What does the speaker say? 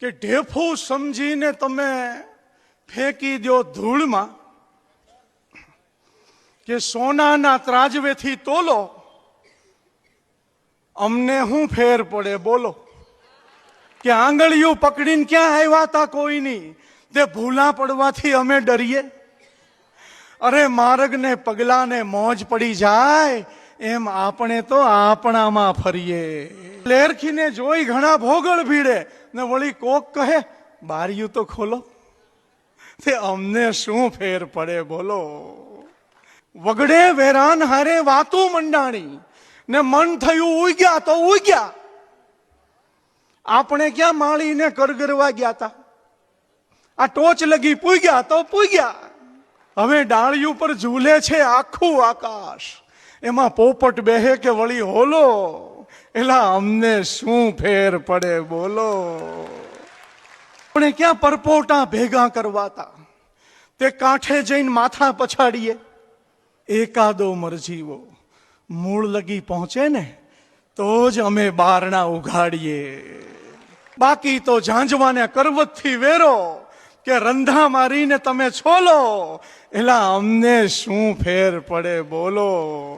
કે ઢેફું સમજીને તમે ફેંકી દો ધૂળમાં કે સોનાના ત્રાજવેથી તોલો, અમને શું ફેર પડે બોલો. કે આંગળીઓ પકડીને ક્યાં આવ્યા હતા કોઈની? તે ભૂલા પડવાથી અમે ડરીએ. અરે માર્ગને પગલાને મોજ પડી જાય, એમ આપણે તો આપણામાં ફરીએ. લેરખીને જોઈ ઘણા ભોગળ ભીડે. ને વળી કોક કહે, બારીયું તો ખોલો. તે અમને શું ફેર પડે બોલો. વગડે વેરાન હારે વાતું મંડાણી. ને મન થયું ઉગ્યા તો ઉગ્યા. આપણે ક્યાં માળીને કરગરવા ગયા હતા આ ટોચ લગી પૂગ્યા તો પૂગ્યા. હવે ડાળી ઉપર ઝૂલે છે આખું આકાશ. એમાં પોપટ બેહે કે વળી હોલો? એલા, અમને શું ફેર પડે, બોલો. આપણે ક્યાં પરપોટા ભેગા કરવાતા? તે કાંઠે જઈને માથા પછાડીએ. એકાદો મરજીવો, મૂળ લગી પહોંચે ને, તો જ અમે બારણા ઉઘાડીએ. બાકી તો ઝાંઝવાને કરવતથી વેરો કે રંધા મારીને તમે છોલો. એલા, અમને શું ફેર પડે, બોલો.